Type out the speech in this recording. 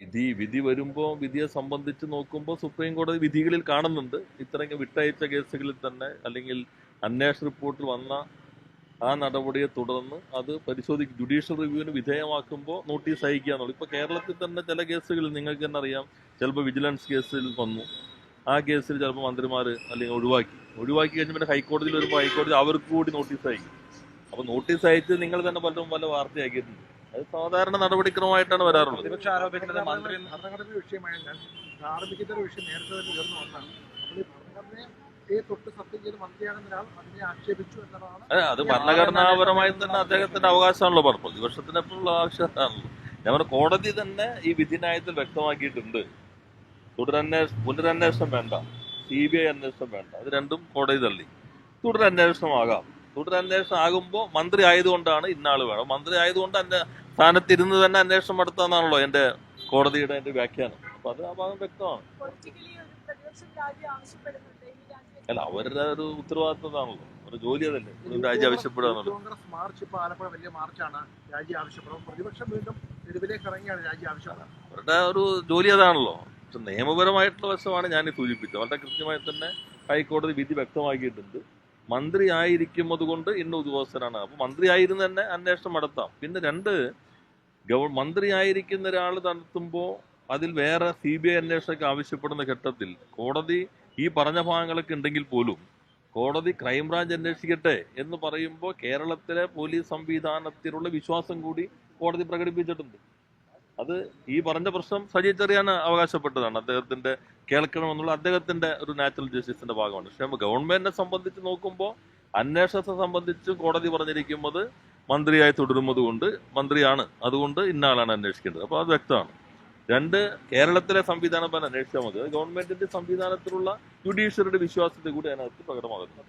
വിധി വിധി വരുമ്പോൾ വിധിയെ സംബന്ധിച്ച് നോക്കുമ്പോൾ സുപ്രീം കോടതി വിധികളിൽ കാണുന്നുണ്ട്. ഇത്രയും വിട്ടയച്ച കേസുകളിൽ തന്നെ അല്ലെങ്കിൽ അന്വേഷണ റിപ്പോർട്ടിൽ വന്ന ആ നടപടിയെ തുടർന്ന് അത് പരിശോധിക്കും. ജുഡീഷ്യൽ റിവ്യൂവിന് വിധേയമാക്കുമ്പോൾ നോട്ടീസ് അയക്കുക എന്നുള്ളൂ ഇപ്പോൾ കേരളത്തിൽ തന്നെ ചില കേസുകളിൽ നിങ്ങൾക്ക് തന്നെ അറിയാം. ചിലപ്പോൾ വിജിലൻസ് കേസിൽ വന്നു. ആ കേസിൽ ചിലപ്പോൾ മന്ത്രിമാർ അല്ലെങ്കിൽ ഒഴിവാക്കി. ഒഴിവാക്കി കഴിഞ്ഞ് പിന്നെ ഹൈക്കോടതിയിൽ വരുമ്പോൾ ഹൈക്കോടതി അവർക്ക് കൂടി നോട്ടീസ് അയക്കും. അപ്പോൾ നോട്ടീസ് അയച്ച് നിങ്ങൾ തന്നെ പലരും പല വാർത്തയാക്കിയിട്ടുണ്ട് അത് സാധാരണ നടപടിക്രമമായിട്ടാണ് വരാറുള്ളത്. പ്രതിപക്ഷം ആരോപിക്കുന്നത് മന്ത്രി ഭരണഘടന വിഷയമായതിനാൽ ധാർമ്മികതയുടെ വിഷയം നേരത്തെ തന്നെ ഉയർന്നു വന്നാണ് അപ്പോൾ ഈ ഭരണഘടനയെ തൊട്ട് സത്യം ചെയ്ത് മന്ത്രിയാകുന്ന ഒരാൾ അതിനെ ആക്ഷേപിച്ചു എന്നതാണ് അതെ, അത് ഭരണഘടനാപരമായി തന്നെ അദ്ദേഹത്തിന്റെ അവകാശമാണല്ലോ പറഞ്ഞു പ്രതിപക്ഷത്തിന് എപ്പോഴുള്ള ആവശ്യമാണല്ലോ. ഞാൻ പറഞ്ഞു, കോടതി തന്നെ ഈ വിധിന്യായത്തിൽ വ്യക്തമാക്കിയിട്ടുണ്ട്. തുടരന്വേഷണം പുനരന്വേഷണം വേണ്ട. സി ബി ഐ അന്വേഷണം വേണ്ട. അത് രണ്ടും കോടതി തള്ളി. തുടരന്വേഷണമാകാം. തുടരന്വേഷണം ആകുമ്പോൾ മന്ത്രി ആയതുകൊണ്ടാണ് ഇന്നാൾ വേണം. മന്ത്രി ആയതുകൊണ്ട് എന്റെ സ്ഥാനത്തിരുന്ന് തന്നെ അന്വേഷണം നടത്താന്നാണല്ലോ എന്റെ കോടതിയുടെ എന്റെ വ്യാഖ്യാനം. അപ്പൊ അത് ആ ഭാഗം വ്യക്തമാണ്. പൊളിറ്റിക്കലി ഒരു പ്രതിപക്ഷം രാജി ആവശ്യപ്പെടുന്നുണ്ട്. ഈ രാജി അല്ല അവരുടെ ഒരു ഉത്തരവാദിത്തമാണല്ലോ ഒരു ജോലി അതല്ലേ. രാജി ആവശ്യപ്പെടുകയാണല്ലോ കോൺഗ്രസ് മാർച്ച് ഇപ്പോൾ ആലപ്പുഴ വലിയ മാർച്ചാണ് രാജി ആവശ്യപ്പെടും പ്രതിപക്ഷം വീണ്ടും തെരുവിലേക്ക് ഇറങ്ങിയാണ് രാജി ആവശ്യപ്പെടുന്നത്. അവരുടെ ഒരു ജോലി അതാണല്ലോ. പക്ഷെ നിയമപരമായിട്ടുള്ള വശമാണ് ഞാൻ സൂചിപ്പിച്ചത്. അവരുടെ കൃത്യമായി തന്നെ ഹൈക്കോടതി വിധി വ്യക്തമാക്കിയിട്ടുണ്ട്. മന്ത്രി ആയിരിക്കുന്നത് കൊണ്ട് ഇന്ന ഉദ്യോഗസ്ഥനാണ്. അപ്പോൾ മന്ത്രി ആയിരുന്നു തന്നെ അന്വേഷണം നടത്താം. പിന്നെ രണ്ട് ഗവ മന്ത്രി ആയിരിക്കുന്ന ഒരാൾ നടത്തുമ്പോൾ അതിൽ വേറെ സി ബി ഐ അന്വേഷണമൊക്കെ ആവശ്യപ്പെടുന്ന ഘട്ടത്തിൽ കോടതി ഈ പറഞ്ഞ ഭാഗങ്ങളൊക്കെ ഉണ്ടെങ്കിൽ പോലും കോടതി ക്രൈംബ്രാഞ്ച് അന്വേഷിക്കട്ടെ എന്ന് പറയുമ്പോൾ കേരളത്തിലെ പോലീസ് സംവിധാനത്തിലുള്ള വിശ്വാസം കൂടി കോടതി പ്രകടിപ്പിച്ചിട്ടുണ്ട്. അത് ഈ പറഞ്ഞ പ്രശ്നം സജി ചെറിയാൻ അവകാശപ്പെട്ടതാണ്. അദ്ദേഹത്തിന്റെ കേൾക്കണമെന്നുള്ള അദ്ദേഹത്തിന്റെ ഒരു നാച്ചുറൽ ജസ്റ്റിസിന്റെ ഭാഗമാണ്. പക്ഷെ ഗവൺമെന്റിനെ സംബന്ധിച്ച് നോക്കുമ്പോൾ അന്വേഷണത്തെ സംബന്ധിച്ച് കോടതി പറഞ്ഞിരിക്കുന്നത് മന്ത്രിയായി തുടരുന്നത് കൊണ്ട് മന്ത്രിയാണ്. അതുകൊണ്ട് ഇന്നാളാണ് അന്വേഷിക്കേണ്ടത്. അപ്പോൾ അത് വ്യക്തമാണ്. രണ്ട് കേരളത്തിലെ സംവിധാനം തന്നെ അന്വേഷിച്ചാൽ മതി. ഗവൺമെന്റിന്റെ സംവിധാനത്തിലുള്ള ജുഡീഷ്യറിയുടെ വിശ്വാസത്തെ കൂടി അതിനകത്ത് പ്രകടമാകുന്നു